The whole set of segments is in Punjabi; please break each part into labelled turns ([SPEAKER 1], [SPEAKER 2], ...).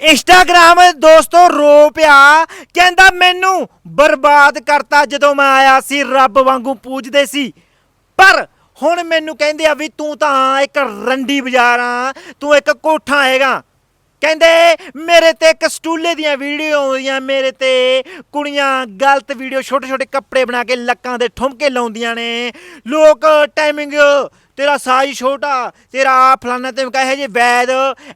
[SPEAKER 1] ਇੰਸਟਾਗ੍ਰਾਮ ਦੋਸਤੋ ਰੋ ਪਿਆ। ਕਹਿੰਦਾ ਮੈਨੂੰ ਬਰਬਾਦ ਕਰਤਾ ਜਦੋਂ ਮੈਂ ਆਇਆ ਸੀ, ਰੱਬ ਵਾਂਗੂ ਪੂਜਦੇ ਸੀ। ਪਰ ਹੁਣ ਮੈਨੂੰ ਕਹਿੰਦੇ ਆ ਵੀ ਤੂੰ ਤਾਂ ਇੱਕ ਰੰਡੀ ਬਾਜ਼ਾਰ ਆ, ਤੂੰ ਇੱਕ ਕੋਠਾ ਹੈਗਾ। ਕਹਿੰਦੇ, ਮੇਰੇ ਤੇ ਇੱਕ ਸਟੂਲੇ ਦੀਆਂ ਵੀਡੀਓ ਆਉਂਦੀਆਂ, ਮੇਰੇ ਤੇ ਕੁੜੀਆਂ ਗਲਤ ਵੀਡੀਓ ਛੋਟੇ ਛੋਟੇ ਕੱਪੜੇ ਬਣਾ ਕੇ ਲੱਕਾਂ ਦੇ ਠੁਮਕੇ ਲਾਉਂਦੀਆਂ ਨੇ। ਲੋਕ ਟਾਈਮਿੰਗ ਤੇਰਾ ਸਾਈਜ਼ ਛੋਟਾ, ਤੇਰਾ ਆਹ ਫਲਾਨਾ ਤੇ ਕਹੇ ਜੇ ਵੈਦ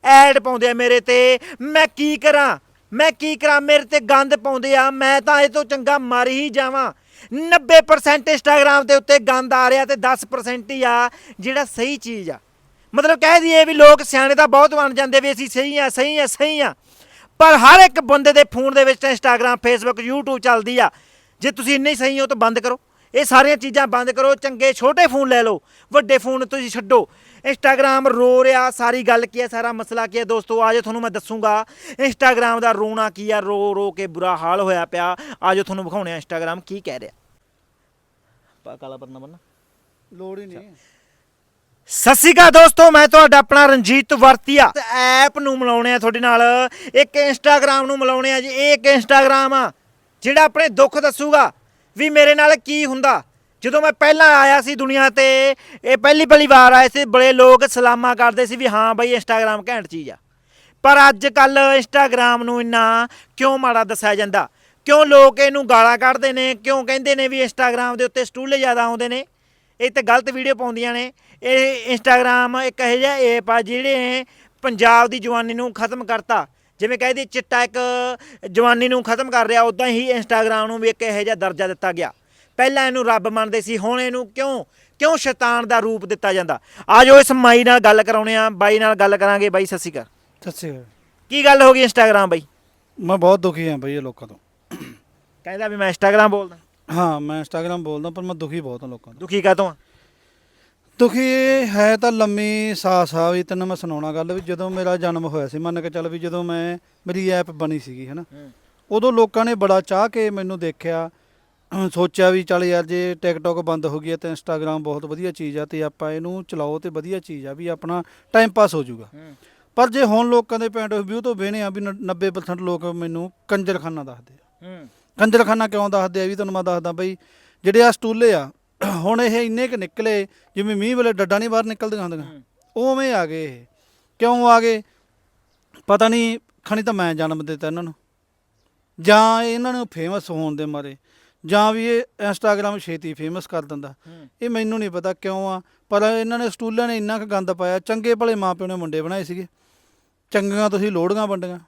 [SPEAKER 1] ਐਡ ਪਾਉਂਦੇ ਆ ਮੇਰੇ ਤੇ। ਮੈਂ ਕੀ ਕਰਾਂ? ਮੈਂ ਕੀ ਕਰਾਂ? ਮੇਰੇ ਤੇ ਗੰਦ ਪਾਉਂਦੇ ਆ। ਮੈਂ ਤਾਂ ਇਹ ਤੋਂ ਚੰਗਾ ਮਰ ਹੀ ਜਾਵਾਂ। 90% ਇੰਸਟਾਗ੍ਰam ਦੇ ਉੱਤੇ ਗੰਦ ਆ ਰਿਹਾ ਤੇ 10% ਹੀ ਆ ਜਿਹੜਾ ਸਹੀ ਚੀਜ਼ ਆ। ਮਤਲਬ ਕਹਿ ਦਈਏ ਵੀ ਲੋਕ ਸਿਆਣੇ ਤਾਂ ਬਹੁਤ ਬਣ ਜਾਂਦੇ ਵੀ ਅਸੀਂ ਸਹੀ ਆ ਸਹੀ ਆ ਸਹੀ ਆ। ਪਰ ਹਰ ਇੱਕ ਬੰਦੇ ਦੇ ਫੋਨ ਦੇ ਵਿੱਚ ਤਾਂ ਇੰਸਟਾਗ੍ਰam ਫੇਸਬੁੱਕ YouTube ਚੱਲਦੀ ਆ। ਜੇ ਤੁਸੀਂ ਇੰਨੇ ਸਹੀ ਹੋ ਤਾਂ ਬੰਦ ਕਰੋ। ਇਹ ਸਾਰੀਆਂ ਚੀਜ਼ਾਂ ਬੰਦ ਕਰੋ ਚੰਗੇ ਛੋਟੇ ਫੋਨ ਲੈ ਲਓ ਵੱਡੇ ਫੋਨ ਤੁਸੀਂ ਛੱਡੋ। ਇੰਸਟਾਗ੍ਰam ਰੋ ਰਿਹਾ ਸਾਰੀ ਗੱਲ ਕੀ ਹੈ ਸਾਰਾ ਮਸਲਾ ਕੀ ਹੈ? ਦੋਸਤੋ ਆਜੋ ਤੁਹਾਨੂੰ ਮੈਂ ਦੱਸੂਗਾ ਇੰਸਟਾਗ੍ਰam ਦਾ ਰੋਣਾ ਕੀ ਆ ਰੋ ਰੋ ਕੇ ਬੁਰਾ ਹਾਲ ਹੋਇਆ ਪਿਆ। ਆਜੋ ਤੁਹਾਨੂੰ ਵਿਖਾਉਣੇ ਆ ਇੰਸਟਾਗ੍ਰam ਕੀ ਕਹਿ ਰਿਹਾ। ਪਾ ਕਾਲਾ ਪਰਨਾ ਬੰਨਾ
[SPEAKER 2] ਲੋੜ ਹੀ ਨਹੀਂ
[SPEAKER 1] ਸਤਿ ਸ਼੍ਰੀ ਅਕਾਲ ਦੋਸਤੋ ਮੈਂ ਤੁਹਾਡਾ ਆਪਣਾ ਰਣਜੀਤ ਵਰਤੀਆ। ਐਪ ਨੂੰ ਮਿਲਾਉਣੇ ਆ ਤੁਹਾਡੇ ਨਾਲ ਇੱਕ ਇੰਸਟਾਗ੍ਰam ਨੂੰ ਮਿਲਾਉਣੇ ਆ ਜੀ ਇਹ ਇੱਕ ਇੰਸਟਾਗ੍ਰam ਆ ਜਿਹੜਾ ਆਪਣੇ ਦੁੱਖ ਦੱਸੂਗਾ। ਵੀ ਮੇਰੇ ਨਾਲ ਕੀ ਹੁੰਦਾ? ਜਦੋਂ ਮੈਂ ਪਹਿਲਾਂ ਆਇਆ ਸੀ ਦੁਨੀਆ ਤੇ, ਇਹ ਪਹਿਲੀ ਪਹਿਲੀ ਵਾਰ ਆਏ ਸੀ, ਬੜੇ ਲੋਕ ਸਲਾਮਾਂ ਕਰਦੇ ਸੀ ਵੀ ਹਾਂ ਬਈ ਇੰਸਟਾਗ੍ਰam ਘੈਂਟ ਚੀਜ਼ ਆ। ਪਰ ਅੱਜ ਕੱਲ ਇੰਸਟਾਗ੍ਰam ਨੂੰ ਇੰਨਾ ਕਿਉਂ ਮਾੜਾ ਦੱਸਿਆ ਜਾਂਦਾ? ਕਿਉਂ ਲੋਕ ਇਹਨੂੰ ਗਾਲਾਂ ਕੱਢਦੇ ਨੇ? ਕਿਉਂ ਕਹਿੰਦੇ ਨੇ ਵੀ ਇੰਸਟਾਗ੍ਰam ਦੇ ਉੱਤੇ ਸਟੂਲੇ ਜ਼ਿਆਦਾ ਆਉਂਦੇ ਨੇ? ਇਹ ਤੇ ਗਲਤ ਵੀਡੀਓ ਪਾਉਂਦੀਆਂ ਨੇ। ਇਹ ਇੰਸਟਾਗ੍ਰam ਇੱਕ ਇਹੋ ਜਿਹਾ ਐਪ ਆ ਜਿਹੜੇ ਪੰਜਾਬ ਦੀ ਜਵਾਨੀ ਨੂੰ ਖਤਮ ਕਰਤਾ। ਜਿਵੇਂ ਕਹਿੰਦੇ ਚਿੱਟਾ ਇੱਕ ਜਵਾਨੀ ਨੂੰ ਖਤਮ ਕਰ ਰਿਹਾ ਉਦਾਂ ਹੀ ਇੰਸਟਾਗ੍ਰam ਨੂੰ ਵੀ ਇੱਕ ਇਹੋ ਜਿਹਾ ਦਰਜਾ ਦਿੱਤਾ ਗਿਆ। ਪਹਿਲਾਂ ਇਹਨੂੰ ਰੱਬ ਮੰਨਦੇ ਸੀ ਹੁਣ ਇਹਨੂੰ ਕਿਉਂ? ਕਿਉਂ ਸ਼ੈਤਾਨ ਦਾ ਰੂਪ ਦਿੱਤਾ ਜਾਂਦਾ? ਆਜੋ ਇਸ ਮਾਈ ਨਾਲ ਗੱਲ ਕਰਾਉਣੇ ਆ ਬਾਈ ਨਾਲ ਗੱਲ ਕਰਾਂਗੇ। ਬਾਈ ਸਤਿ ਸ਼੍ਰੀ ਅਕਾਲ।
[SPEAKER 2] ਸਤਿ ਸ਼੍ਰੀ ਅਕਾਲ।
[SPEAKER 1] ਕੀ ਗੱਲ ਹੋ ਗਈ ਇੰਸਟਾਗ੍ਰam ਬਾਈ?
[SPEAKER 2] ਮੈਂ ਬਹੁਤ ਦੁਖੀ ਹਾਂ ਬਈ ਇਹ ਲੋਕਾਂ ਤੋਂ।
[SPEAKER 1] ਕਹਿੰਦਾ ਵੀ ਮੈਂ ਇੰਸਟਾਗ੍ਰam ਬੋਲਦਾ।
[SPEAKER 2] ਹਾਂ ਮੈਂ ਇੰਸਟਾਗ੍ਰam ਬੋਲਦਾ ਪਰ ਮੈਂ ਦੁਖੀ ਬਹੁਤ ਹਾਂ ਲੋਕਾਂ ਤੋਂ।
[SPEAKER 1] ਦੁਖੀ ਕਾਤੋਂ ਆ?
[SPEAKER 2] ਦੁਖੀ ਹੈ ਤਾਂ ਲੰਮੀ ਸਾਸ ਆ ਵੀ ਤੈਨੂੰ ਮੈਂ ਸੁਣਾਉਣਾ ਗੱਲ ਵੀ ਜਦੋਂ ਮੇਰਾ ਜਨਮ ਹੋਇਆ ਸੀ ਮੰਨ ਕੇ ਚੱਲ ਵੀ ਜਦੋਂ ਮੈਂ ਮੇਰੀ ਐਪ ਬਣੀ ਸੀਗੀ ਹਨਾ? ਉਦੋਂ ਲੋਕਾਂ ਨੇ ਬੜਾ ਚਾਹ ਕੇ ਮੈਨੂੰ ਦੇਖਿਆ ਸੋਚਿਆ ਵੀ ਚੱਲ ਯਾਰ ਜੇ ਟਿਕਟੌਕ ਬੰਦ ਹੋ ਗਈ ਹੈ ਤਾਂ ਇੰਸਟਾਗ੍ਰam ਬਹੁਤ ਵਧੀਆ ਚੀਜ਼ ਆ ਤੇ ਆਪਾਂ ਇਹਨੂੰ ਚਲਾਓ ਤੇ ਵਧੀਆ ਚੀਜ਼ ਆ ਵੀ ਆਪਣਾ ਟਾਈਮ ਪਾਸ ਹੋ ਜਾਊਗਾ। ਪਰ ਜੇ ਹੁਣ ਲੋਕਾਂ ਦੇ ਪੁਆਇੰਟ ਆਫ View ਤੋਂ ਵੇਹਨੇ ਆ ਵੀ ਨ- 90% ਲੋਕ ਮੈਨੂੰ ਕੰਜਰਖਾਨਾ ਦੱਸਦੇ ਆ। ਕੰਜਰਖਾਨਾ ਕਿਉਂ ਦੱਸਦੇ ਆ ਵੀ ਤੁਹਾਨੂੰ ਮੈਂ ਦੱਸਦਾ ਬਈ ਜਿਹੜੇ ਆ ਸਟੂਲੇ ਆ ਹੁਣ ਇਹ ਇੰਨੇ ਕ ਨਿਕਲੇ ਜਿਵੇਂ ਮੀਂਹ ਵੇਲੇ ਡੱਡਾ ਨਹੀਂ ਬਾਹਰ ਨਿਕਲਦੀਆਂ ਹੁੰਦੀਆਂ। ਉਵੇਂ ਆ ਗਏ ਇਹ। ਕਿਉਂ ਆ ਗਏ? ਪਤਾ ਨਹੀਂ ਖਣੀ ਤਾਂ ਮੈਂ ਜਨਮ ਦਿੱਤਾ ਇਹਨਾਂ ਨੂੰ। ਜਾਂ ਇਹਨਾਂ ਨੂੰ ਫੇਮਸ ਹੋਣ ਦੇ ਮਾਰੇ। ਜਾਂ ਵੀ ਇਹ ਇੰਸਟਾਗ੍ਰam ਛੇਤੀ ਫੇਮਸ ਕਰ ਦਿੰਦਾ। ਇਹ ਮੈਨੂੰ ਨਹੀਂ ਪਤਾ ਕਿਉਂ ਆ। ਪਰ ਇਹਨਾਂ ਨੇ ਸਟੂਲਾਂ ਨੇ ਇੰਨਾ ਕੁ ਗੰਦ ਪਾਇਆ। ਚੰਗੇ ਭਲੇ ਮਾਪਿਓ ਨੇ ਮੁੰਡੇ ਬਣਾਏ ਸੀਗੇ। ਚੰਗੀਆਂ ਤੁਸੀਂ ਲੋੜੀਆਂ ਵੰਡੀਆਂ।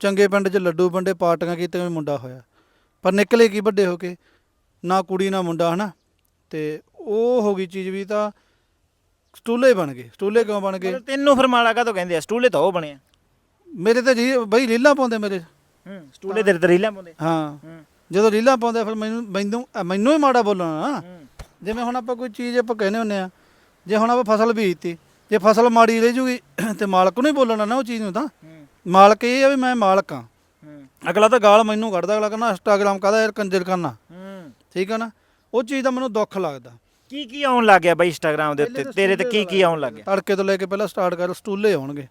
[SPEAKER 2] ਚੰਗੇ ਪਿੰਡ 'ਚ ਲੱਡੂ ਵੰਡੇ ਪਾਰਟੀਆਂ ਕੀਤੀਆਂ ਮੁੰਡਾ ਹੋਇਆ। ਪਰ ਨਿਕਲੇ ਕੀ ਵੱਡੇ ਹੋ ਕੇ? ਨਾ ਕੁੜੀ ਨਾ ਮੁੰਡਾ ਹਨਾ? ਤੇ ਉਹ ਹੋ ਗਈ ਚੀਜ਼ ਵੀ ਤਾਂ ਸਟੂਲੇ ਬਣ ਗਏ। ਸਟੂਲੇ ਕਿਉਂ ਬਣ ਗਏ?
[SPEAKER 1] ਮਤਲਬ ਤੈਨੂੰ ਫਿਰ ਮਾੜਾ ਕਾਤੋਂ ਕਹਿੰਦੇ ਆ? ਸਟੂਲੇ ਤਾਂ ਉਹ ਬਣਿਆ
[SPEAKER 2] ਮੇਰੇ ਤੇ ਜੀ ਬਈ ਰੀਲਾਂ ਪਾਉਂਦੇ ਮੇਰੇ।
[SPEAKER 1] ਹੂੰ ਸਟੂਲੇ ਤੇਰੇ ਤੇ ਰੀਲਾਂ ਪਾਉਂਦੇ।
[SPEAKER 2] ਹਾਂ।
[SPEAKER 1] ਹੂੰ।
[SPEAKER 2] ਜਦੋਂ ਰੀਲਾਂ ਪਾਉਂਦੇ ਫਿਰ ਮੈਨੂੰ ਮੈਨੂੰ ਅ, ਮੈਨੂੰ ਹੀ ਮਾੜਾ ਬੋਲਣਾ ਨਾ।
[SPEAKER 1] ਹੂੰ।
[SPEAKER 2] ਜਿਵੇਂ ਹੁਣ ਆਪਾਂ ਕੋਈ ਚੀਜ਼ ਆਪਾਂ ਕਹਿੰਦੇ ਹੁੰਦੇ ਆ ਜੇ ਹੁਣ ਆਪਾਂ ਫਸਲ ਬੀਜਤੀ ਜੇ ਫਸਲ ਮਾੜੀ ਰਹਿ ਜੂਗੀ ਤੇ ਮਾਲਕ ਨੂੰ ਹੀ ਬੋਲਣਾ ਨਾ ਉਹ ਚੀਜ਼ ਨੂੰ ਤਾਂ।
[SPEAKER 1] ਹੂੰ।
[SPEAKER 2] ਮਾਲਕ ਇਹ ਆ ਵੀ ਮੈਂ ਮਾਲਕ ਆ।
[SPEAKER 1] ਹੂੰ।
[SPEAKER 2] ਅਗਲਾ ਤਾਂ ਗਾਲ ਮੈਨੂੰ ਕੱਢਦਾ ਅਗਲਾ ਕਹਿੰਦਾ ਇੰਸਟਾਗ੍ਰਾਮ ਕਾਹਦਾ ਯਾਰ ਕੰਜਰ ਕਰਨਾ
[SPEAKER 1] ਹੂੰ।
[SPEAKER 2] ਠੀਕ ਆ ਨਾ? ਉਹ ਚੀਜ਼ ਦਾ ਮੈਨੂੰ ਦੁੱਖ ਲੱਗਦਾ।
[SPEAKER 1] ਕੀ ਕੀ ਆਉਣ ਲੱਗ ਗਿਆ ਬਾਈ ਇੰਸਟਾਗ੍ਰam ਦੇ ਉੱਤੇ? ਤੇਰੇ ਤੇ ਕੀ ਕੀ ਆਉਣ ਲੱਗ ਗਿਆ?
[SPEAKER 2] ਤੜਕੇ ਤੋਂ ਲੈ ਕੇ ਪਹਿਲਾਂ ਸਟਾਰਟ ਕਰ ਸਟੂਲੇ ਆਉਣਗੇ।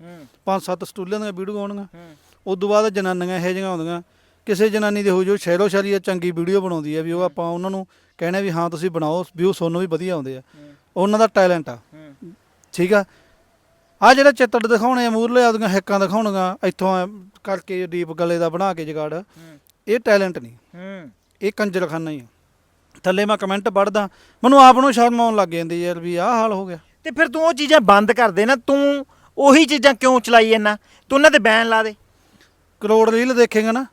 [SPEAKER 2] ਪੰਜ ਸੱਤ ਸਟੂਲਿਆਂ ਦੀਆਂ ਵੀਡੀਓ ਆਉਣਗੀਆਂ।
[SPEAKER 1] ਹੂੰ।
[SPEAKER 2] ਉਸ ਤੋਂ ਬਾਅਦ ਜਨਾਨੀਆਂ ਇਹੋ ਜਿਹੀਆਂ ਆਉਂਦੀਆਂ। ਕਿਸੇ ਜਨਾਨੀ ਦੇ ਹੋ ਜੋ ਸ਼ਾਰੀ ਚੰਗੀ ਵੀਡੀਓ ਬਣਾਉਂਦੀ ਹੈ ਵੀ ਉਹ ਆਪਾਂ ਉਹਨਾਂ ਨੂੰ ਕਹਿਣਾ ਵੀ ਹਾਂ ਤੁਸੀਂ ਬਣਾਓ ਵਿਊ ਸੋਨੂੰ ਵੀ ਵਧੀਆ ਆਉਂਦੇ ਆ। ਉਹਨਾਂ ਦਾ ਟੈਲੈਂਟ ਆ। ਠੀਕ ਆ? ਆ ਜਿਹੜਾ ਚਿੱਤੜ ਦਿਖਾਉਣੇ ਆ ਮੂਰਲੇ ਆਪਦੀਆਂ ਹਿੱਕਾਂ ਦਿਖਾਉਣੀਆਂ ਇੱਥੋਂ ਕਰਕੇ ਡੀਪ ਗਲੇ ਦਾ ਬਣਾ ਕੇ ਜਗਾੜ। ਇਹ ਟੈਲੈਂਟ ਨਹੀਂ। ਇਹ ਕੰਜਰਖਾਨਾ ਹੀ ਆ। ਥੱਲੇ ਮੈਂ ਕਮੈਂਟ ਪੜਦਾ ਮੈਨੂੰ ਆਪ ਨੂੰ ਸ਼ਰਮ ਆਉਣ ਲੱਗ ਜਾਂਦੀ ਯਾਰ ਵੀ ਆਹ ਹਾਲ ਹੋ ਗਿਆ।
[SPEAKER 1] ਤੇ ਫਿਰ ਤੂੰ ਉਹ ਚੀਜ਼ਾਂ ਬੰਦ ਕਰ ਦੇ ਨਾ ਤੂੰ ਉਹੀ ਚੀਜ਼ਾਂ ਕਿਉਂ ਚਲਾਈ ਜਾਂਦਾ? ਤੂੰ ਉਹਨਾਂ ਤੇ ਬੈਨ ਲਾ ਦੇ।
[SPEAKER 2] ਕਰੋੜ ਰੀਲ ਦੇਖੇਗਾ ਨਾ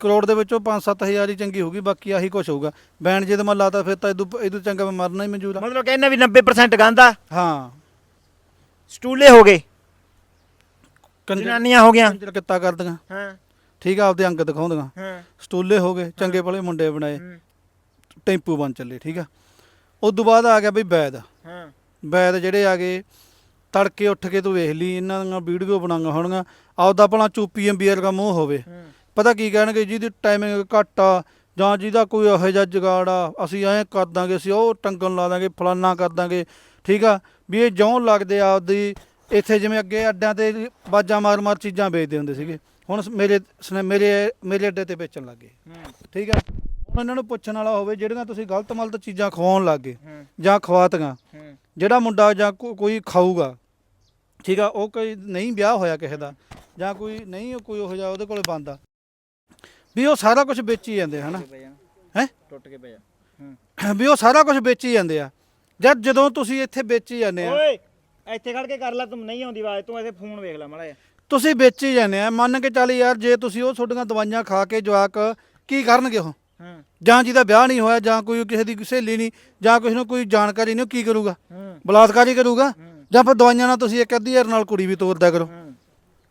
[SPEAKER 2] ਕਰੋੜ ਦੇ ਵਿੱਚੋਂ 5-7000 ਹੀ ਚੰਗੀ ਹੋਊਗੀ ਬਾਕੀ ਆਹੀ ਕੁਝ ਹੋਊਗਾ। ਬੈਂਡ ਜੇ ਤੇ ਮੈਂ ਲਾਤਾ ਫਿਰ ਤਾਂ ਇਦੋਂ ਇਦੋਂ ਚੰਗਾ ਮੈਂ ਮਰਨਾ ਹੀ ਮਨਜ਼ੂਰ ਆ।
[SPEAKER 1] ਮਤਲਬ ਕਹਿੰਦਾ ਵੀ 90% ਗਾਂਦਾ
[SPEAKER 2] ਹਾਂ।
[SPEAKER 1] ਸਟੂਲੇ ਹੋ ਗਏ। ਜਨਾਨੀਆਂ ਹੋ ਗਈਆਂ।
[SPEAKER 2] ਕੰਜਰ ਕਿੱਤਾ ਕਰਦੀਆਂ।
[SPEAKER 1] ਹਾਂ।
[SPEAKER 2] ਠੀਕ ਆ ਆਪਦੇ ਅੰਗ ਦਿਖਾਉਂਦੀਆਂ।
[SPEAKER 1] ਹਾਂ।
[SPEAKER 2] ਸਟੂਲੇ ਹੋ ਗਏ ਚੰਗੇ ਭਲੇ ਮੁੰਡੇ ਬਣਾਏ। ਟੈਂਪੂ ਬਣ ਚੱਲੇ ਠੀਕ ਆ। ਉਸ ਤੋਂ ਬਾਅਦ ਆ ਗਿਆ ਬਈ ਵੈਦ
[SPEAKER 1] ਹਾਂ।
[SPEAKER 2] ਵੈਦ ਜਿਹੜੇ ਆ ਗਏ ਤੜਕੇ ਉੱਠ ਕੇ ਤੂੰ ਵੇਖ ਲਈ ਇਹਨਾਂ ਦੀਆਂ ਵੀਡੀਓ ਬਣਾਈਆਂ ਹੋਣਗੀਆਂ। ਆਪਦਾ ਭਲਾ ਚੂਪੀ ਐਮਬੀਆਰ ਦਾ ਮੂੰਹ ਹੋਵੇ। ਪਤਾ ਕੀ ਕਹਿਣਗੇ ਜਿਹਦੀ ਟਾਈਮਿੰਗ ਘੱਟ ਆ ਜਾਂ ਜਿਹਦਾ ਕੋਈ ਇਹੋ ਜਿਹਾ ਜਗਾੜ ਆ ਅਸੀਂ ਐਂ ਕਰ ਦਾਂਗੇ ਅਸੀਂ ਉਹ ਟੰਗਣ ਲਾ ਦਾਂਗੇ ਫਲਾਨਾ ਕਰ ਦਾਂਗੇ ਠੀਕ ਆ। ਵੀ ਇਹ ਜਿਉਂ ਲੱਗਦੇ ਆ ਆਪਦੀ ਇੱਥੇ ਜਿਵੇਂ ਅੱਗੇ ਅੱਡਿਆਂ ਤੇ ਬਾਜਾਂ ਮਾਰ ਮਾਰ ਚੀਜ਼ਾਂ ਵੇਚਦੇ ਹੁੰਦੇ ਸੀਗੇ। ਹੁਣ ਮੇਰੇ ਮੇਰੇ ਮੇਰੇ ਅੱਡੇ ਤੇ ਵੇਚਣ ਲੱਗੇ ਠੀਕ ਹੈ ਇਹਨਾਂ ਨੂੰ ਪੁੱਛਣ ਵਾਲਾ ਹੋਵੇ ਜਿਹੜੀਆਂ ਤੁਸੀਂ ਗਲਤ ਮਲਤ ਚੀਜ਼ਾਂ ਖਵਾਉਣ ਲੱਗੇ ਜਾਂ ਖਵਾਤੀਆਂ ਜਿਹੜਾ ਮੁੰਡਾ ਜਾਂ ਕੋ- ਕੋਈ ਖਾਊਗਾ ਠੀਕ ਆ ਉਹ ਕੋਈ ਨਹੀਂ ਵਿਆਹ ਹੋਇਆ ਕਿਸੇ ਦਾ ਜਾਂ ਕੋਈ ਨਹੀਂ ਕੋਈ ਉਹ ਜਿਹਾ ਉਹਦੇ ਕੋਲੇ ਬੰਦਾ ਵੀ ਉਹ ਸਾਰਾ ਕੁਝ ਵੇਚੀ ਜਾਂਦੇ ਹਨਾ? ਹੈ?
[SPEAKER 1] ਟੁੱਟ ਕੇ ਪਿਆ
[SPEAKER 2] ਵੀ ਉਹ ਸਾਰਾ ਕੁਝ ਵੇਚੀ ਜਾਂਦੇ ਆ। ਜਦ ਜਦੋਂ ਤੁਸੀਂ ਇੱਥੇ ਵੇਚੀ ਜਾਂਦੇ ਆ
[SPEAKER 1] ਓਏ ਇੱਥੇ ਖੜ ਕੇ ਕਰ ਲੈ ਤੂੰ ਨਹੀਂ ਆਉਂਦੀ ਆਵਾਜ਼ ਤੂੰ ਇੱਥੇ ਫੋਨ ਵੇਖ ਲੈ ਮਾੜਾ ਜਿਹਾ।
[SPEAKER 2] ਤੁਸੀਂ ਵੇਚੀ ਜਾਂਦੇ ਆ ਮੰਨ ਕੇ ਚੱਲ ਯਾਰ ਜੇ ਤੁਸੀਂ ਉਹ ਤੁਹਾਡੀਆਂ ਦਵਾਈਆਂ ਖਾ ਕੇ ਜਵਾਕ ਕੀ ਕਰਨਗੇ ਉਹ?
[SPEAKER 1] ਹੂੰ।
[SPEAKER 2] ਜਾਂ ਜਿਹਦਾ ਵਿਆਹ ਨਹੀਂ ਹੋਇਆ ਜਾਂ ਕੋਈ ਕਿਸੇ ਦੀ ਸਹੇਲੀ ਨਹੀਂ ਜਾਂ ਕਿਸੇ ਨੂੰ ਕੋਈ ਜਾਣਕਾਰੀ ਨਹੀਂ ਉਹ ਕੀ ਕਰੂਗਾ?
[SPEAKER 1] ਹੂੰ।
[SPEAKER 2] ਬਲਾਤਕਾਰ ਹੀ। ਕਰੂਗਾ ਜਾਂ ਫਿਰ ਦਵਾਈਆਂ ਨਾਲ ਤੁਸੀਂ ਇੱਕ ਅੱਧੀ ਹਜ਼ਾਰ ਨਾਲ ਕੁੜੀ ਵੀ ਤੋਰਦਾ ਕਰੋ।
[SPEAKER 1] ਹੂੰ।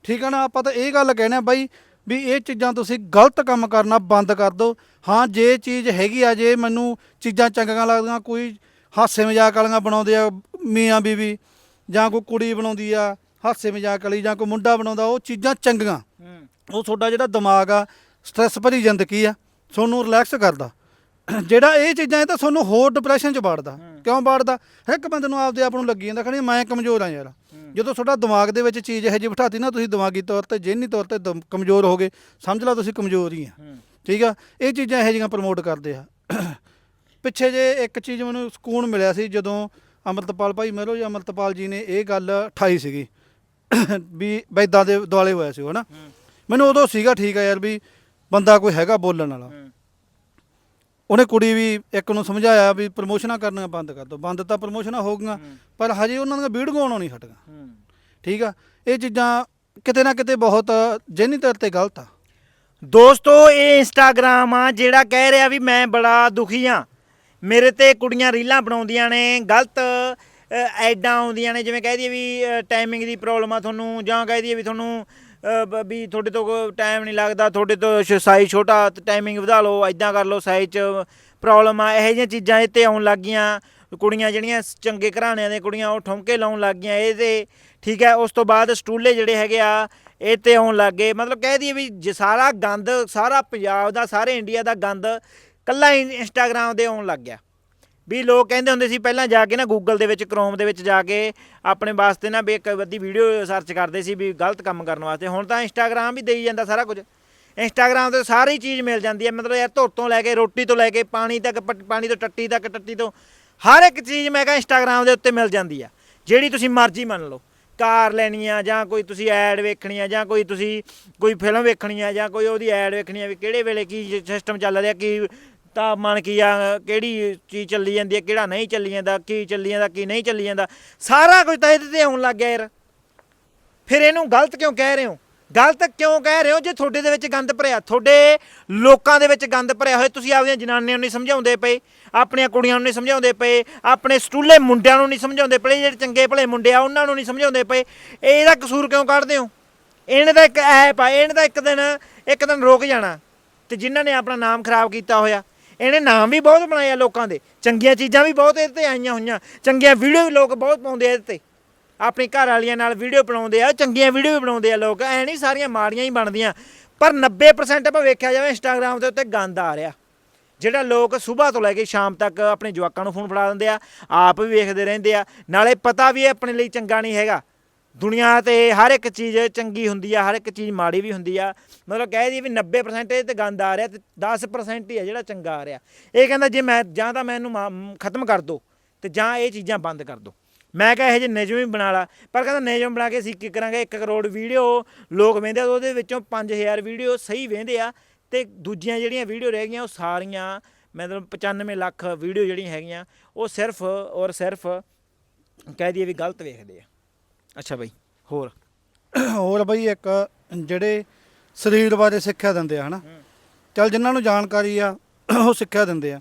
[SPEAKER 2] ਠੀਕ ਹੈ ਨਾ? ਆਪਾਂ ਤਾਂ ਇਹ ਗੱਲ ਕਹਿੰਦੇ ਆ ਬਾਈ ਵੀ ਇਹ ਚੀਜ਼ਾਂ ਤੁਸੀਂ ਗਲਤ ਕੰਮ ਕਰਨਾ ਬੰਦ ਕਰ ਦਿਓ। ਹਾਂ ਜੇ ਚੀਜ਼ ਹੈਗੀ ਆ ਜੇ ਮੈਨੂੰ ਚੀਜ਼ਾਂ ਚੰਗੀਆਂ ਲੱਗਦੀਆਂ ਕੋਈ ਹਾਸੇ ਮਜ਼ਾਕ ਵਾਲੀਆਂ ਬਣਾਉਂਦੇ ਆ ਮੀਆਂ ਬੀਵੀ ਜਾਂ ਕੋਈ ਕੁੜੀ ਬਣਾਉਂਦੀ ਆ ਹਾਸੇ ਮਜ਼ਾਕ ਵਾਲੀ ਜਾਂ ਕੋਈ ਮੁੰਡਾ ਬਣਾਉਂਦਾ ਉਹ ਚੀਜ਼ਾਂ ਚੰਗੀਆਂ। ਉਹ ਤੁਹਾਡਾ ਜਿਹੜਾ ਦਿਮਾਗ ਆ ਸਟ੍ਰੈਸ ਭਰੀ ਜ਼ਿੰਦਗੀ ਆ। ਤੁਹਾਨੂੰ ਰਿਲੈਕਸ ਕਰਦਾ। ਜਿਹੜਾ ਇਹ ਚੀਜ਼ਾਂ ਇਹ ਤਾਂ ਤੁਹਾਨੂੰ ਹੋਰ ਡਿਪਰੈਸ਼ਨ ਚ ਵਾੜਦਾ। ਕਿਉਂ ਵਾੜਦਾ? ਇੱਕ ਬੰਦੇ ਨੂੰ ਆਪਦੇ ਆਪ ਨੂੰ ਲੱਗੀ ਜਾਂਦਾ ਖਣੀ ਮੈਂ ਕਮਜ਼ੋਰ ਆ ਯਾਰ। ਜਦੋਂ ਤੁਹਾਡਾ ਦਿਮਾਗ ਦੇ ਵਿੱਚ ਚੀਜ਼ ਇਹੋ ਜਿਹੀ ਬਿਠਾਤੀ ਨਾ ਤੁਸੀਂ ਦਿਮਾਗੀ ਤੌਰ ਤੇ ਜਿਹਨੀ ਤੌਰ ਤੇ ਕਮਜ਼ੋਰ ਹੋਗੇ। ਸਮਝ ਲਓ ਤੁਸੀਂ ਕਮਜ਼ੋਰ ਹੀ ਆ। ਠੀਕ ਆ? ਇਹ ਚੀਜ਼ਾਂ ਇਹੋ ਜਿਹੀਆਂ ਪ੍ਰਮੋਟ ਕਰਦੇ ਆ। ਪਿੱਛੇ ਜੇ ਇੱਕ ਚੀਜ਼ ਮੈਨੂੰ ਸਕੂਨ ਮਿਲਿਆ ਸੀ ਜਦੋਂ ਅਮਰਤਪਾਲ ਭਾਈ ਮਹਿਰੋ ਜੀ ਅਮਰਤਪਾਲ ਜੀ ਨੇ ਇਹ ਗੱਲ ਠਾਈ ਸੀਗੀ। ਵੀ ਬੈਦਾਂ ਦੇ ਦੁਆਲੇ ਹੋਇਆ ਸੀ ਉਹ ਨਾ ਮੈਨੂੰ ਉਦੋਂ ਸੀਗਾ ਠੀਕ ਆ ਯਾਰ ਵੀ ਬੰਦਾ ਕੋਈ ਹੈਗਾ ਬੋਲਣ ਵਾਲਾ। ਉਹਨੇ ਕੁੜੀ ਵੀ ਇੱਕ ਨੂੰ ਸਮਝਾਇਆ ਵੀ ਪ੍ਰਮੋਸ਼ਨਾਂ ਕਰਨੀਆਂ ਬੰਦ ਕਰ ਦੋ। ਬੰਦ ਤਾਂ ਪ੍ਰਮੋਸ਼ਨਾਂ ਹੋ ਗਈਆਂ ਪਰ ਹਜੇ ਉਹਨਾਂ ਦੀਆਂ ਵੀਡੀਓ ਆਉਣੋਂ ਨਹੀਂ ਹਟੀਆਂ।
[SPEAKER 1] ਹੂੰ।
[SPEAKER 2] ਠੀਕ ਆ? ਇਹ ਚੀਜ਼ਾਂ ਕਿਤੇ ਨਾ ਕਿਤੇ ਬਹੁਤ ਜਹਿਨੀ ਤੌਰ ਤੇ ਗਲਤ ਆ।
[SPEAKER 1] ਦੋਸਤੋ ਇਹ ਇੰਸਟਾਗ੍ਰਾਮ ਆ ਜਿਹੜਾ ਕਹਿ ਰਿਹਾ ਵੀ ਮੈਂ ਬੜਾ ਦੁਖੀ ਆ। ਮੇਰੇ ਤੇ ਕੁੜੀਆਂ ਰੀਲਾਂ ਬਣਾਉਂਦੀਆਂ ਨੇ ਗਲਤ ਐਡਾਂ ਆਉਂਦੀਆਂ ਨੇ। ਜਿਵੇਂ ਕਹਿ ਦਈਏ ਵੀ ਟਾਈਮਿੰਗ ਦੀ ਪ੍ਰੋਬਲਮ ਆ ਤੁਹਾਨੂੰ ਜਾਂ ਕਹਿ ਦਈਏ ਵੀ ਤੁਹਾਨੂੰ ਅ, ਬ- ਵੀ ਤੁਹਾਡੇ ਤੋਂ ਟਾਈਮ ਨਹੀਂ ਲੱਗਦਾ ਤੁਹਾਡੇ ਤੋਂ ਸ ਸਾਈਜ਼ ਛੋਟਾ ਟਾਈਮਿੰਗ ਵਧਾ ਲਓ ਐਦਾਂ ਕਰ ਲਓ ਸਾਈਜ਼ 'ਚ ਪ੍ਰੋਬਲਮ ਆ। ਇਹੋ ਜਿਹੀਆਂ ਚੀਜ਼ਾਂ ਇਹ ਤੇ ਆਉਣ ਲੱਗ ਗਈਆਂ। ਕੁੜੀਆਂ ਜਿਹੜੀਆਂ ਚੰਗੇ ਘਰਾਣਿਆਂ ਦੀਆਂ ਕੁੜੀਆਂ ਉਹ ਠੁਮਕੇ ਲਾਉਣ ਲੱਗ ਗਈਆਂ। ਇਹ ਤੇ ਠੀਕ ਹੈ ਉਸ ਤੋਂ ਬਾਅਦ ਸਟੂਲੇ ਜਿਹੜੇ ਹੈਗੇ ਆ ਇਹ ਤੇ ਆਉਣ ਲੱਗ ਗਏ। ਮਤਲਬ ਕਹਿ ਦਈਏ ਵੀ ਜੇ ਸਾਰਾ ਗੰਦ ਸਾਰਾ ਪੰਜਾਬ ਦਾ ਸਾਰੇ ਇੰਡੀਆ ਦਾ ਗੰਦ ਕੱਲਾ ਇੰਸਟਾਗ੍ਰਾਮ ਦੇ ਆਉਣ ਲੱਗ ਗਿਆ। ਵੀ ਲੋਕ ਕਹਿੰਦੇ ਹੁੰਦੇ ਸੀ ਪਹਿਲਾਂ ਜਾ ਕੇ ਨਾ ਗੂਗਲ ਦੇ ਵਿੱਚ ਕ੍ਰੋਮ ਦੇ ਵਿੱਚ ਜਾ ਕੇ ਆਪਣੇ ਵਾਸਤੇ ਨਾ ਵੀ ਇੱਕ ਅੱਧੀ ਵੀਡੀਓ ਸਰਚ ਕਰਦੇ ਸੀ ਵੀ ਗਲਤ ਕੰਮ ਕਰਨ ਵਾਸਤੇ। ਹੁਣ ਤਾਂ ਇੰਸਟਾਗ੍ਰam ਵੀ ਦੇਈ ਜਾਂਦਾ ਸਾਰਾ ਕੁਝ। ਇੰਸਟਾਗ੍ਰam ਤੇ ਸਾਰੀ ਚੀਜ਼ ਮਿਲ ਜਾਂਦੀ ਹੈ। ਮਤਲਬ ਯਾਰ ਧੁਰ ਤੋਂ ਲੈ ਕੇ, ਰੋਟੀ ਤੋਂ ਲੈ ਕੇ, ਪਾਣੀ ਤੱਕ ਪ- ਪਾਣੀ ਤੋਂ, ਟੱਟੀ ਤੱਕ, ਟੱਟੀ ਤੋਂ, ਹਰ ਇੱਕ ਚੀਜ਼ ਮੈਂ ਕਿਹਾ ਇੰਸਟਾਗ੍ਰam ਦੇ ਉੱਤੇ ਮਿਲ ਜਾਂਦੀ ਆ। ਜਿਹੜੀ ਤੁਸੀਂ ਮਰਜ਼ੀ ਮੰਨ ਲਓ। ਕਾਰ ਲੈਣੀ ਆ ਜਾਂ ਕੋਈ ਤੁਸੀਂ ਐਡ ਵੇਖਣੀ ਆ ਜਾਂ ਕੋਈ ਤੁਸੀਂ ਕੋਈ ਫਿਲਮ ਵੇਖਣੀ ਆ ਜਾਂ ਕੋਈ ਉਹਦੀ ਐਡ ਵੇਖਣੀ ਆ ਵੀ ਕਿਹੜੇ ਵੇਲੇ ਕੀ ਸਿਸਟਮ ਚੱਲ ਰਿਹਾ, ਕੀ ਤਾਪਮਾਨ ਕੀ ਆ ਕਿਹੜੀ ਚੀਜ਼ ਚੱਲੀ ਜਾਂਦੀ ਹੈ, ਕਿਹੜਾ ਨਹੀਂ ਚੱਲੀ ਜਾਂਦਾ, ਕੀ ਚੱਲੀ ਜਾਂਦਾ, ਕੀ ਨਹੀਂ ਚੱਲੀ ਜਾਂਦਾ, ਸਾਰਾ ਕੁਝ ਤਾਂ ਇਹਦੇ ਤੇ ਆਉਣ ਲੱਗ ਗਿਆ ਯਾਰ। ਫਿਰ ਇਹਨੂੰ ਗਲਤ ਕਿਉਂ ਕਹਿ ਰਹੇ ਹੋ? ਗਲਤ ਕਿਉਂ ਕਹਿ ਰਹੇ ਹੋ ਜੇ ਤੁਹਾਡੇ ਦੇ ਵਿੱਚ ਗੰਦ ਭਰਿਆ? ਤੁਹਾਡੇ ਲੋਕਾਂ ਦੇ ਵਿੱਚ ਗੰਦ ਭਰਿਆ ਹੋਇਆ, ਤੁਸੀਂ ਆਪਦੀਆਂ ਜਨਾਨੀਆਂ ਨੂੰ ਨਹੀਂ ਸਮਝਾਉਂਦੇ ਪਏ, ਆਪਣੀਆਂ ਕੁੜੀਆਂ ਨੂੰ ਨਹੀਂ ਸਮਝਾਉਂਦੇ ਪਏ, ਆਪਣੇ ਸਟੂਲੇ ਮੁੰਡਿਆਂ ਨੂੰ ਨਹੀਂ ਸਮਝਾਉਂਦੇ ਪਏ, ਜਿਹੜੇ ਚੰਗੇ ਭਲੇ ਮੁੰਡੇ ਆ, ਉਹਨਾਂ ਨੂੰ ਨਹੀਂ ਸਮਝਾਉਂਦੇ ਪਏ। ਇਹਦਾ ਕਸੂਰ ਕਿਉਂ ਕੱਢਦੇ ਹੋ? ਇਹਨੇ ਤਾਂ ਇੱਕ ਐਪ ਆ, ਇਹਨੇ ਤਾਂ ਇੱਕ ਦਿਨ ਇੱਕ ਦਿਨ ਰੁਕ ਜਾਣਾ। ਤੇ ਜਿਨ੍ਹਾਂ ਨੇ ਆਪਣਾ ਨਾਮ ਖਰਾਬ ਕੀਤਾ ਹੋਇਆ ਇਹਨੇ ਨਾਮ ਵੀ ਬਹੁਤ ਬਣਾਏ ਆ ਲੋਕਾਂ ਦੇ। ਚੰਗੀਆਂ ਚੀਜ਼ਾਂ ਵੀ ਬਹੁਤ ਇਹਦੇ ਤੇ ਆਈਆਂ ਹੋਈਆਂ। ਚੰਗੀਆਂ ਵੀਡੀਓ ਵੀ ਲੋਕ ਬਹੁਤ ਪਾਉਂਦੇ ਆ ਇਹਦੇ ਤੇ। ਆਪਣੀ ਘਰ ਵਾਲੀਆਂ ਨਾਲ ਵੀਡੀਓ ਬਣਾਉਂਦੇ ਆ, ਚੰਗੀਆਂ ਵੀਡੀਓ ਵੀ ਬਣਾਉਂਦੇ ਆ ਲੋਕ। ਐ ਨਹੀਂ ਸਾਰੀਆਂ ਮਾੜੀਆਂ ਹੀ ਬਣਦੀਆਂ। ਪਰ 90% ਆਪਾਂ ਵੇਖਿਆ ਜਾਵੇ ਇੰਸਟਾਗ੍ਰam ਦੇ ਉੱਤੇ ਗੰਦ ਆ ਰਿਹਾ। ਜਿਹੜਾ ਲੋਕ ਸਵੇਰ ਤੋਂ ਲੈ ਕੇ ਸ਼ਾਮ ਤੱਕ ਆਪਣੇ ਜਵਾਕਾਂ ਨੂੰ ਫੋਨ ਫੜਾ ਦਿੰਦੇ ਆ, ਆਪ ਵੀ ਵੇਖਦੇ ਰਹਿੰਦੇ ਆ। ਨਾਲੇ ਪਤਾ ਵੀ ਇਹ ਆਪਣੇ ਲਈ ਚੰਗਾ ਨਹੀਂ ਹੈਗਾ। ਦੁਨੀਆ ਤੇ ਹਰ ਇੱਕ ਚੀਜ਼ ਚੰਗੀ ਹੁੰਦੀ ਆ, ਹਰ ਇੱਕ ਚੀਜ਼ ਮਾੜੀ ਵੀ ਹੁੰਦੀ ਆ। ਮਤਲਬ ਕਹਿ ਦਈਏ ਵੀ 90% ਇਹ ਤੇ ਗੰਦ ਆ ਰਿਹਾ ਤੇ 10% ਹੀ ਆ ਜਿਹੜਾ ਚੰਗਾ ਆ ਰਿਹਾ। ਇਹ ਕਹਿੰਦਾ ਜੇ ਮੈਂ, ਜਾਂ ਤਾਂ ਮੈਂ ਇਹਨੂੰ ਮਾ- ਖਤਮ ਕਰ ਦੋ ਤੇ ਜਾਂ ਇਹ ਚੀਜ਼ਾਂ ਬੰਦ ਕਰ ਦੋ। ਮੈਂ ਕਿਹਾ ਇਹ ਜੇ ਨਿਯਮ ਹੀ ਬਣਾ ਲਾ, ਪਰ ਕਹਿੰਦਾ ਨਿਯਮ ਬਣਾ ਕੇ ਅਸੀਂ ਕੀ ਕਰਾਂਗੇ? 1 ਕਰੋੜ ਵੀਡੀਓ ਲੋਕ ਵੇਂਦੇ ਆ ਉਹਦੇ ਵਿੱਚੋਂ 5000 ਵੀਡੀਓ ਸਹੀ ਵੇਂਦੇ ਆ ਤੇ ਦੂਜੀਆਂ ਜਿਹੜੀਆਂ ਵੀਡੀਓ ਰਹਿ ਗਈਆਂ ਉਹ ਸਾਰੀਆਂ, ਮਤਲਬ 95 ਲੱਖ ਵੀਡੀਓ ਜਿਹੜੀਆਂ ਹੈਗੀਆਂ, ਉਹ ਸਿਰਫ ਔਰ ਸਿਰਫ ਕਹਿ ਦਈਏ ਵੀ ਗਲਤ ਵੇਖਦੇ ਆ। ਅੱਛਾ ਬਾਈ ਹੋਰ?
[SPEAKER 2] ਹੋਰ ਬਈ ਇੱਕ ਜਿਹੜੇ ਸਰੀਰ ਬਾਰੇ ਸਿੱਖਿਆ ਦਿੰਦੇ ਆ ਹਨਾ? ਚਲ ਜਿਨ੍ਹਾਂ ਨੂੰ ਜਾਣਕਾਰੀ ਆ ਉਹ ਸਿੱਖਿਆ ਦਿੰਦੇ ਆ।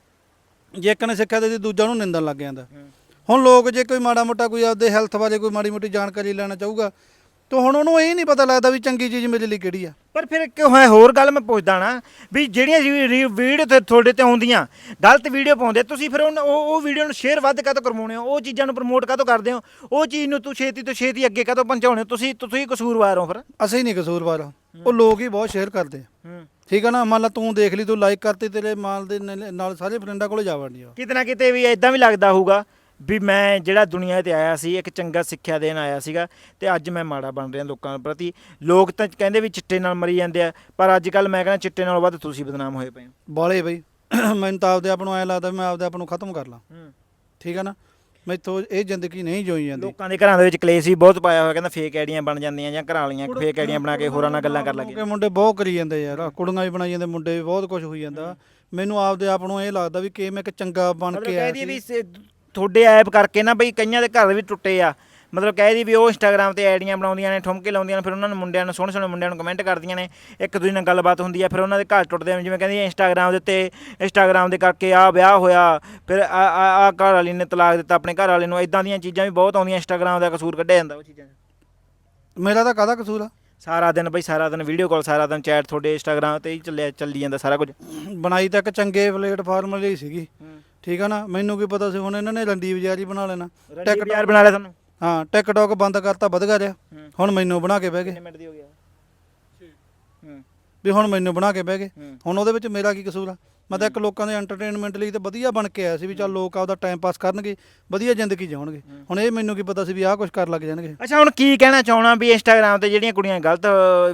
[SPEAKER 2] ਜੇ ਇੱਕ ਨੇ ਸਿੱਖਿਆ ਦਿੱਤੀ ਦੂਜਾ ਨੂੰ ਨਿੰਦਣ ਲੱਗ ਜਾਂਦਾ। ਹੁਣ ਲੋਕ ਜੇ ਕੋਈ ਮਾੜਾ ਮੋਟਾ ਕੋਈ ਆਪਦੇ ਹੈਲਥ ਬਾਰੇ ਕੋਈ ਮਾੜੀ ਮੋਟੀ ਜਾਣਕਾਰੀ ਲੈਣਾ ਚਾਹੂਗਾ ਤਾਂ ਹੁਣ ਉਹਨੂੰ ਇਹ ਨਹੀਂ ਪਤਾ ਲੱਗਦਾ ਵੀ ਚੰਗੀ ਚੀਜ਼ ਮੇਰੇ ਲਈ ਕਿਹੜੀ ਆ।
[SPEAKER 1] ਪਰ ਫਿਰ ਕਿਉਂ ਹੈ ਹੋਰ ਗੱਲ ਮੈਂ ਪੁੱਛਦਾ ਨਾ ਵੀ ਜਿਹੜੀਆਂ ਵੀਡੀਓ ਤੇ ਤੁਹਾਡੇ ਤੇ ਆਉਂਦੀਆਂ ਗਲਤ ਵੀਡੀਓ ਪਾਉਂਦੇ ਤੁਸੀਂ ਫਿਰ ਉਹ ਉਹ ਵੀਡੀਓ ਨੂੰ ਸ਼ੇਅਰ ਵੱਧ ਕਾਹਤੋਂ ਕਰਵਾਉਣੇ ਹੋ? ਉਹ ਚੀਜ਼ਾਂ ਨੂੰ ਪ੍ਰਮੋਟ ਕਾਹਤੋਂ ਕਰਦੇ ਹੋ? ਉਹ ਚੀਜ਼ ਨੂੰ ਤੂੰ ਛੇਤੀ ਤੋਂ ਛੇਤੀ ਅੱਗੇ ਕਾਹਤੋਂ ਪਹੁੰਚਾਉਣੇ ਹੋ? ਤੁਸੀਂ ਤੁਸੀਂ ਕਸੂਰਵਾਰ ਹੋ ਫਿਰ।
[SPEAKER 2] ਅਸੀਂ ਨਹੀਂ ਕਸੂਰਵਾਰ ਉਹ ਲੋਕ ਹੀ ਬਹੁਤ ਸ਼ੇਅਰ ਕਰਦੇ ਆ।
[SPEAKER 1] ਹੂੰ।
[SPEAKER 2] ਠੀਕ ਆ ਨਾ? ਮੰਨ ਲਾ ਤੂੰ ਦੇਖ ਲਈ ਤੂੰ ਲਾਈਕ ਕਰਤੀ ਤੇਰੇ ਮਾਲ ਦੇ ਨਾਲ ਸਾਰੇ ਫਰੈਂਡਾਂ ਕੋਲੇ ਜਾ ਵੜਨੀ ਆ।
[SPEAKER 1] ਕਿਤੇ ਨਾ ਕਿਤੇ ਵੀ ਇਦਾਂ ਵੀ ਲੱਗਦਾ ਹੋਊਗਾ। ਵੀ ਮੈਂ ਜਿਹੜਾ ਦੁਨੀਆ ਤੇ ਆਇਆ ਸੀ ਇੱਕ ਚੰਗਾ ਸਿੱਖਿਆ ਦੇਣ ਆਇਆ ਸੀਗਾ ਤੇ ਅੱਜ ਮੈਂ ਮਾੜਾ ਬਣ ਰਿਹਾ ਲੋਕਾਂ ਪ੍ਰਤੀ। ਲੋਕ ਤਾਂ ਕਹਿੰਦੇ ਵੀ ਚਿੱਟੇ ਨਾਲ ਮਰੀ ਜਾਂਦੇ ਆ ਪਰ ਅੱਜ ਕੱਲ ਮੈਂ ਕਹਿੰਦਾ ਚਿੱਟੇ ਨਾਲੋਂ ਵੱਧ ਤੁਸੀਂ ਬਦਨਾਮ ਹੋਏ ਪਏ ਹੋ।
[SPEAKER 2] ਬਾਲੇ ਬਈ ਮੈਨੂੰ ਤਾਂ ਆਪਦੇ ਆਪ ਨੂੰ ਐ ਲੱਗਦਾ ਮੈਂ ਆਪਦੇ ਆਪ ਨੂੰ ਖਤਮ ਕਰ ਲਾਂ।
[SPEAKER 1] ਹੂੰ।
[SPEAKER 2] ਠੀਕ ਹੈ ਨਾ? ਮੈਥੋਂ ਇਹ ਜ਼ਿੰਦਗੀ ਨਹੀਂ ਜੋਈ ਜਾਂਦੀ।
[SPEAKER 1] ਲੋਕਾਂ ਦੇ ਘਰਾਂ ਦੇ ਵਿੱਚ ਕਲੇਸ਼ ਵੀ ਬਹੁਤ ਪਾਇਆ ਹੋਇਆ ਕਹਿੰਦਾ ਫੇਕ ਆਈਡੀਆਂ ਬਣ ਜਾਂਦੀਆਂ ਜਾਂ ਘਰਾਂ ਵਾਲੀਆਂ ਫੇਕ ਆਈਡੀਆਂ ਬਣਾ ਕੇ ਹੋਰਾਂ ਨਾਲ ਗੱਲਾਂ ਕਰ ਲੱਗੇ।
[SPEAKER 2] ਕਿ ਮੁੰਡੇ ਬਹੁਤ ਕਰੀ ਜਾਂਦੇ ਯਾਰ ਕੁੜੀਆਂ ਵੀ ਬਣਾਈ ਜਾਂਦੇ ਮੁੰਡੇ ਵੀ ਬਹੁਤ ਕੁਝ ਹੋਈ ਜਾਂਦਾ। ਮੈਨੂੰ ਆਪਦੇ ਆਪ ਨੂੰ ਇਹ ਲੱਗਦਾ ਵੀ ਕਿ ਮੈਂ ਇੱਕ ਚੰਗਾ ਬਣ
[SPEAKER 1] ਮਤਲਬ
[SPEAKER 2] ਕੇ
[SPEAKER 1] ਕਹਿ
[SPEAKER 2] ਆਇਆ
[SPEAKER 1] ਦਈਏ ਵੀ
[SPEAKER 2] ਸੀ।
[SPEAKER 1] ਸ- ਤੁਹਾਡੇ ਐਪ ਕਰਕੇ ਨਾ ਬਈ ਕਈਆਂ ਦੇ ਘਰ ਵੀ ਟੁੱਟੇ ਆ। ਮਤਲਬ ਕਹਿ ਦੀ ਵੀ ਉਹ ਇੰਸਟਾਗ੍ਰam ਤੇ ਆਈਡੀਆਂ ਬਣਾਉਂਦੀਆਂ ਨੇ ਠੁਮਕੇ ਲਾਉਂਦੀਆਂ ਨੇ ਫਿਰ ਉਹਨਾਂ ਨੂੰ ਮੁੰਡਿਆਂ ਨੂੰ ਸੋਹਣੇ ਸੋਹਣੇ ਮੁੰਡਿਆਂ ਨੂੰ ਕਮੈਂਟ ਕਰਦੀਆਂ ਨੇ। ਇੱਕ ਦੂਜੇ ਨਾਲ ਗੱਲਬਾਤ ਹੁੰਦੀ ਆ ਫਿਰ ਉਹਨਾਂ ਦੇ ਘਰ ਟੁੱਟਦੇ ਨੇ ਜਿਵੇਂ ਕਹਿੰਦੀ ਇੰਸਟਾਗ੍ਰam ਦੇ ਉੱਤੇ ਇੰਸਟਾਗ੍ਰam ਦੇ ਕਰਕੇ ਆ ਵਿਆਹ ਹੋਇਆ ਫਿਰ ਆ ਆ ਘਰ ਵਾਲੀ ਨੇ ਤਲਾਕ ਦਿੱਤਾ ਆਪਣੇ ਘਰ ਵਾਲੇ ਨੂੰ। ਇਦਾਂ ਦੀਆਂ ਚੀਜ਼ਾਂ ਵੀ ਬਹੁਤ ਆਉਂਦੀਆਂ ਇੰਸਟਾਗ੍ਰam ਦਾ ਕਸੂਰ ਕੱਢਿਆ ਜਾਂਦਾ ਉਹ ਚੀਜ਼ਾਂ
[SPEAKER 2] ਮੇਰਾ ਤਾਂ ਕਾਹਦਾ ਕਸੂਰ ਆ?
[SPEAKER 1] ਸਾਰਾ ਦਿਨ ਬਈ ਸਾਰਾ ਦਿਨ ਵੀਡੀਓ ਕਾਲ ਸਾਰਾ ਦਿਨ ਚੈਟ ਤੁਹਾਡੇ ਇੰਸਟਾਗ੍ਰam ਤੇ ਹੀ ਚੱਲਿਆ ਚੱਲੀ ਜਾਂਦਾ ਸਾਰਾ ਕੁਝ।
[SPEAKER 2] ਬਣਾਈ ਤਾਂ ਇੱਕ ਚੰਗੇ ਪਲੇਟਫਾਰਮ ਲਈ ਸੀਗੀ। ਠੀਕ ਆ ਨਾ? ਮੈਨੂੰ ਕੀ ਪਤਾ ਸੀ ਹੁਣ ਇਹਨਾਂ ਨੇ ਰੰਡੀ ਬਾਜ਼ਾਰੀ ਬਣਾ ਲੈਣਾ।
[SPEAKER 1] ਟਿਕਟ ਯਾਰ ਬਣਾ ਲਿਆ ਤੁਹਾਨੂੰ
[SPEAKER 2] ਹਾਂ ਟਿਕਟੌਕ ਬੰਦ ਕਰਤਾ ਵਧ ਗਿਆ
[SPEAKER 1] ਹੂੰ।
[SPEAKER 2] ਹੁਣ ਮੈਨੂੰ ਬਣਾ ਕੇ ਬਹਿ ਗਏ।
[SPEAKER 1] ਕਿੰਨੇ ਮਿੰਟ ਦੀ ਹੋ ਗਿਆ ਹੂੰ।
[SPEAKER 2] ਵੀ ਹੁਣ ਮੈਨੂੰ ਬਣਾ ਕੇ ਬਹਿ ਗਏ।
[SPEAKER 1] ਹੂੰ।
[SPEAKER 2] ਹੁਣ ਉਹਦੇ ਵਿੱਚ ਮੇਰਾ ਕੀ ਕਸੂਰ ਆ? ਮੈਂ ਤਾਂ ਇੱਕ ਲੋਕਾਂ ਦੇ ਐਂਟਰਟੇਨਮੈਂਟ ਲਈ ਤਾਂ ਵਧੀਆ ਬਣ ਕੇ ਆਇਆ ਸੀ ਵੀ ਚੱਲ ਲੋਕ ਆਪਦਾ ਟਾਈਮ ਪਾਸ ਕਰਨਗੇ ਵਧੀਆ ਜ਼ਿੰਦਗੀ ਜਿਉਣਗੇ। ਹੁਣ ਇਹ ਮੈਨੂੰ ਕੀ ਪਤਾ ਸੀ ਵੀ ਆਹ ਕੁਝ ਕਰਨ ਲੱਗ ਜਾਣਗੇ।
[SPEAKER 1] ਅੱਛਾ ਹੁਣ ਕੀ ਕਹਿਣਾ ਚਾਹਣਾ ਵੀ ਇੰਸਟਾਗ੍ਰam ਤੇ ਜਿਹੜੀਆਂ ਕੁੜੀਆਂ ਗਲਤ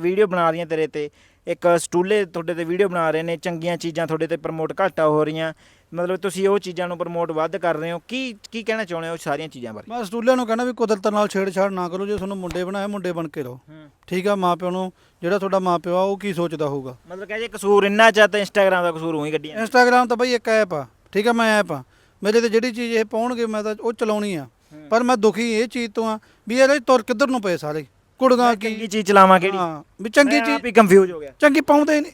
[SPEAKER 1] ਵੀਡੀਓ ਬਣਾ ਰਹੀਆਂ ਤੇਰੇ ਤੇ? ਇੱਕ ਸਟੂਲੇ ਤੁਹਾਡੇ ਤੇ ਵੀਡੀਓ ਬਣਾ ਰਹੇ ਨੇ ਚੰਗੀਆਂ ਚੀਜ਼ਾਂ ਤੁਹਾਡੇ ਤੇ ਪ੍ਰਮੋਟ ਘੱਟਾ ਹੋ ਰਹੀਆਂ। ਮਤਲਬ ਤੁਸੀਂ ਉਹ ਚੀਜ਼ਾਂ ਨੂੰ ਪ੍ਰਮੋਟ ਵੱਧ ਕਰ ਰਹੇ ਹੋ ਕੀ ਕੀ ਕਹਿਣਾ ਚਾਹੁੰਦੇ ਹੋ ਉਹ ਸਾਰੀਆਂ ਚੀਜ਼ਾਂ ਬਾਰੇ?
[SPEAKER 2] ਮੈਂ ਸਟੂਲਿਆਂ ਨੂੰ ਕਹਿੰਦਾ ਵੀ ਕੁਦਰਤ ਨਾਲ ਛੇੜਛਾੜ ਨਾ ਕਰੋ ਜੇ ਤੁਹਾਨੂੰ ਮੁੰਡੇ ਬਣਾਏ ਮੁੰਡੇ ਬਣ ਕੇ ਰਹੋ। ਠੀਕ ਆ ਮਾਪਿਓ ਨੂੰ ਜਿਹੜਾ ਤੁਹਾਡਾ ਮਾਪਿਓ ਆ ਉਹ ਕੀ ਸੋਚਦਾ ਹੋਊਗਾ?
[SPEAKER 1] ਮਤਲਬ ਕਹੇ ਜੇ ਕਸੂਰ ਇੰਨਾ ਚਾ ਤਾਂ ਇੰਸਟਾਗ੍ਰam ਦਾ ਕਸੂਰ ਹੋਈ ਗੱਡੀਆਂ
[SPEAKER 2] ਇੰਸਟਾਗ੍ਰam ਤਾਂ ਬਈ ਇੱਕ ਐਪ ਆ ਠੀਕ ਆ ਮੈਂ ਐਪ ਆ। ਮੇਰੇ ਤੇ ਜਿਹੜੀ ਚੀਜ਼ ਇਹ ਪਾਉਣਗੇ ਮੈਂ ਤਾਂ ਉਹ ਚਲਾਉਣੀ ਆ। ਪਰ ਮੈਂ ਦੁਖੀ ਇਹ ਚੀਜ਼ ਤੋਂ ਆ ਵੀ ਇਹਦੇ ਤੁਰ ਕਿੱਧਰ ਨੂੰ ਪਏ ਸਾਰੇ? ਕੁੜੀਆਂ
[SPEAKER 1] ਚੰਗੀ
[SPEAKER 2] ਕੀ?
[SPEAKER 1] ਚੀਜ਼ ਚਲਾਵਾਂ ਕਿਹੜੀ?
[SPEAKER 2] ਹਾਂ ਵੀ ਚੰਗੀ ਚੀਜ਼
[SPEAKER 1] ਆਪ ਹੀ ਕੰਫਿਊਜ਼ ਹੋ ਗਿਆ।
[SPEAKER 2] ਚੰਗੀ ਪਾਉਂਦੇ ਨਹੀਂ।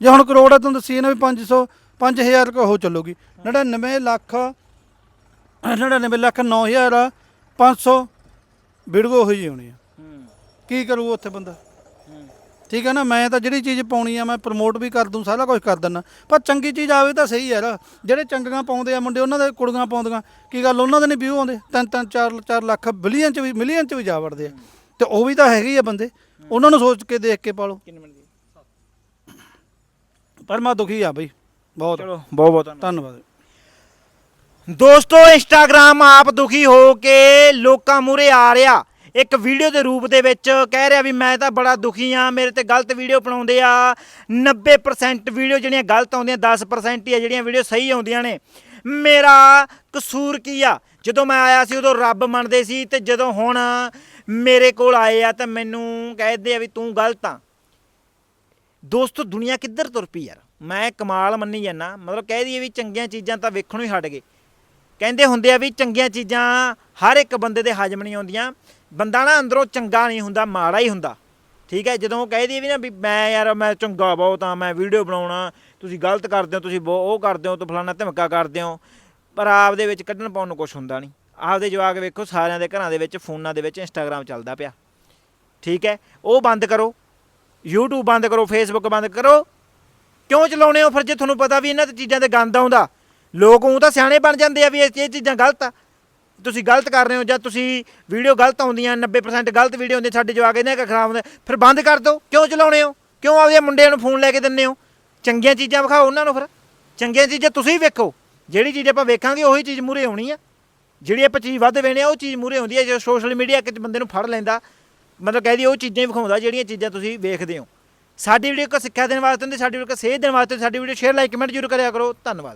[SPEAKER 2] ਜੇ ਹੁਣ ਕਰੋੜ ਆ ਤੁਹਾਨੂੰ ਦੱਸੀ ਨਾ ਵੀ 500 5000 ਕੋ ਹੋ ਚੱਲੂਗੀ। 99 ਲੱਖ 99 ਲੱਖ 9000 ਆ 500 ਵੀਡੀਓ ਹੋਈ ਹੋਣੀ ਆ।
[SPEAKER 1] ਹੂੰ।
[SPEAKER 2] ਕੀ ਕਰੂ ਉੱਥੇ ਬੰਦਾ?
[SPEAKER 1] ਹੂੰ।
[SPEAKER 2] ਠੀਕ ਹੈ ਨਾ ਮੈਂ ਤਾਂ ਜਿਹੜੀ ਚੀਜ਼ ਪਾਉਣੀ ਆ ਮੈਂ ਪ੍ਰਮੋਟ ਵੀ ਕਰ ਦੂੰ ਸਾਰਾ ਕੁਝ ਕਰ ਦਿੰਦਾ। ਪਰ ਚੰਗੀ ਚੀਜ਼ ਆਵੇ ਤਾਂ ਸਹੀ ਯਾਰ। ਜਿਹੜੇ ਚੰਗੀਆਂ ਪਾਉਂਦੇ ਆ ਮੁੰਡੇ ਉਹਨਾਂ ਦੇ ਕੁੜੀਆਂ ਪਾਉਂਦੀਆਂ। ਕੀ ਗੱਲ ਉਹਨਾਂ ਦੇ ਨਹੀਂ ਵਿਊ ਆਉਂਦੇ? ਤਿੰਨ ਤਿੰਨ ਚਾਰ ਚਾਰ ਲੱਖ ਬਿਲੀਅਨ ਚ ਵੀ ਮਿਲੀਅਨ ਚ ਵੀ ਜਾ ਵੜਦੇ ਆ। ਤੇ ਉਹ ਵੀ ਤਾਂ ਹੈਗੇ ਹੀ ਆ ਬੰਦੇ। ਉਹਨਾਂ ਨੂੰ ਸੋਚ ਕੇ ਦੇਖ ਕੇ ਪਾਲੋ।
[SPEAKER 1] ਮਿੰਟ ਦੀ
[SPEAKER 2] ਪਰ ਮੈਂ ਦੁਖੀ ਆ ਬਈ। ਬਹੁਤ
[SPEAKER 1] ਚਲੋ। ਬਹੁਤ ਬਹੁਤ ਧੰਨਵਾਦ।
[SPEAKER 2] ਧੰਨਵਾਦ।
[SPEAKER 1] ਦੋਸਤੋ ਇੰਸਟਾਗ੍ਰam ਆਪ ਦੁਖੀ ਹੋ ਕੇ ਲੋਕਾਂ ਮੂਰੇ ਆ ਰਿਹਾ। ਇੱਕ ਵੀਡੀਓ ਦੇ ਰੂਪ ਦੇ ਵਿੱਚ ਕਹਿ ਰਿਹਾ ਵੀ ਮੈਂ ਤਾਂ ਬੜਾ ਦੁਖੀ ਆ ਮੇਰੇ ਤੇ ਗਲਤ ਵੀਡੀਓ ਬਣਾਉਂਦੇ ਆ। 90% ਵੀਡੀਓ ਜਿਹੜੀਆਂ ਗਲਤ ਆਉਂਦੀਆਂ 10% ਹੀ ਆ ਜਿਹੜੀਆਂ ਵੀਡੀਓ ਸਹੀ ਆਉਂਦੀਆਂ ਨੇ। ਮੇਰਾ ਕਸੂਰ ਕੀ ਆ? ਜਦੋਂ ਮੈਂ ਆਇਆ ਸੀ ਉਦੋਂ ਰੱਬ ਮੰਨਦੇ ਸੀ ਤੇ ਜਦੋਂ ਹੁਣ ਮੇਰੇ ਕੋਲ ਆਏ ਆ ਤਾਂ ਮੈਨੂੰ ਕਹਿੰਦੇ ਆ ਵੀ ਤੂੰ ਗਲਤ ਆ। ਦੋਸਤੋ ਦੁਨੀਆ ਕਿੱਧਰ ਤੁਰ ਪਈ ਯਾਰ? ਮੈਂ ਕਮਾਲ ਮੰਨੀ ਜਾਂਦਾ। ਮਤਲਬ ਕਹਿ ਦਈਏ ਵੀ ਚੰਗੀਆਂ ਚੀਜ਼ਾਂ ਤਾਂ ਵੇਖਣੋਂ ਹੀ ਹਟ ਗਏ। ਕਹਿੰਦੇ ਹੁੰਦੇ ਆ ਵੀ ਚੰਗੀਆਂ ਚੀਜ਼ਾਂ ਹਰ ਇੱਕ ਬੰਦੇ ਦੇ ਹਜਮ ਨਹੀਂ ਆਉਂਦੀਆਂ ਬੰਦਾ ਨਾ ਅੰਦਰੋਂ ਚੰਗਾ ਨਹੀਂ ਹੁੰਦਾ, ਮਾੜਾ ਹੀ ਹੁੰਦਾ। ਠੀਕ ਹੈ, ਜਦੋਂ ਉਹ ਕਹਿ ਦਈਏ ਵੀ ਨਾ ਵੀ ਮੈਂ ਯਾਰ, ਮੈਂ ਚੰਗਾ ਬਹੁਤ ਆ ਮੈਂ ਵੀਡੀਓ ਬਣਾਉਣਾ, ਤੁਸੀਂ ਗਲਤ ਕਰਦੇ ਹੋ, ਤੁਸੀਂ ਬਹੁ- ਉਹ ਕਰਦੇ ਹੋ ਤੇ ਫਲਾਣਾ ਧਮਕਾ ਕਰਦੇ ਹੋ। ਪਰ ਆਪ ਦੇ ਵਿੱਚ ਕੱਢਣ ਪਾਉਣ ਨੂੰ ਕੁਝ ਹੁੰਦਾ ਨਹੀਂ। ਆਪਦੇ ਜਵਾਕ ਵੇਖੋ, ਸਾਰਿਆਂ ਦੇ ਘਰਾਂ ਦੇ ਵਿੱਚ, ਫੋਨਾਂ ਦੇ ਵਿੱਚ ਇੰਸਟਾਗ੍ਰam ਚੱਲਦਾ ਪਿਆ। ਠੀਕ ਹੈ, ਉਹ ਬੰਦ ਕਰੋ। YouTube ਬੰਦ ਕਰੋ, Facebook ਬੰਦ ਕਰੋ। ਕਿਉਂ ਚਲਾਉਣੇ ਹੋ? ਫਿਰ ਜੇ ਤੁਹਾਨੂੰ ਪਤਾ ਵੀ ਇਹਨਾਂ ਤੇ ਚੀਜ਼ਾਂ ਤੇ ਗੰਦ ਆਉਂਦਾ, ਲੋਕ ਉਹ ਤਾਂ ਸਿਆਣੇ ਬਣ ਜਾਂਦੇ ਆ ਵੀ ਇਹ ਇਹ ਚੀਜ਼ਾਂ ਗਲਤ ਆ। ਤੁਸੀਂ ਗਲਤ ਕਰ ਰਹੇ ਹੋ ਜਾਂ ਤੁਸੀਂ ਵੀਡੀਓ ਗਲਤ ਆਉਂਦੀਆਂ 90% ਗਲਤ ਵੀਡੀਓ ਹੁੰਦੀ ਸਾਡੇ ਜਵਾਕ ਇਹਨਾਂ ਕਾ ਖਰਾਬ ਹੁੰਦੇ? ਫਿਰ ਬੰਦ ਕਰ ਦਿਓ ਕਿਉਂ ਚਲਾਉਣੇ ਹੋ? ਕਿਉਂ ਆਪਦੇ ਮੁੰਡਿਆਂ ਨੂੰ ਫੋਨ ਲੈ ਕੇ ਦਿੰਦੇ ਹੋ? ਚੰਗੀਆਂ ਚੀਜ਼ਾਂ ਵਿਖਾਓ ਉਹਨਾਂ ਨੂੰ ਫਿਰ। ਚੰਗੀਆਂ ਚੀਜ਼ਾਂ ਤੁਸੀਂ ਵੇਖੋ। ਜਿਹੜੀ ਚੀਜ਼ ਆਪਾਂ ਵੇਖਾਂਗੇ, ਉਹੀ ਚੀਜ਼ ਮੂਰੇ ਹੋਣੀ ਆ। ਜਿਹੜੀ ਆਪਾਂ ਚੀਜ਼ ਵੱਧ ਵੇਣੇ ਆ, ਉਹ ਚੀਜ਼ ਮੂਰੇ ਹੁੰਦੀ ਹੈ ਜੇ ਸੋਸ਼ਲ ਮੀਡੀਆ ਇੱਕ ਬੰਦੇ ਨੂੰ ਫੜ ਲੈਂਦਾ, ਮਤਲਬ ਕਹਿ ਦਈਏ ਉਹ ਚੀਜ਼ਾਂ ਹੀ ਵਿਖਾਉਂਦਾ, ਜਿਹੜੀਆਂ ਚੀਜ਼ਾਂ ਤੁਸੀਂ ਵੇਖਦੇ ਹੋ। ਸਾਡੀ ਵੀਡੀਓ ਕੋ ਸਿੱਖਿਆ ਦੇਣ ਵਾਸਤੇ ਹੁੰਦੀ, ਸਾਡੀ ਵੀਡੀਓ ਕੋ ਸੇਧ ਦੇਣ ਵਾਸਤੇ ਸਾਡੀ ਵੀਡੀਓ ਸ਼ੇਅਰ ਲਾਈਕ ਕਮੈਂਟ ਜ਼ਰੂਰ ਕਰਿਆ ਕਰੋ। ਧੰਨਵਾਦ।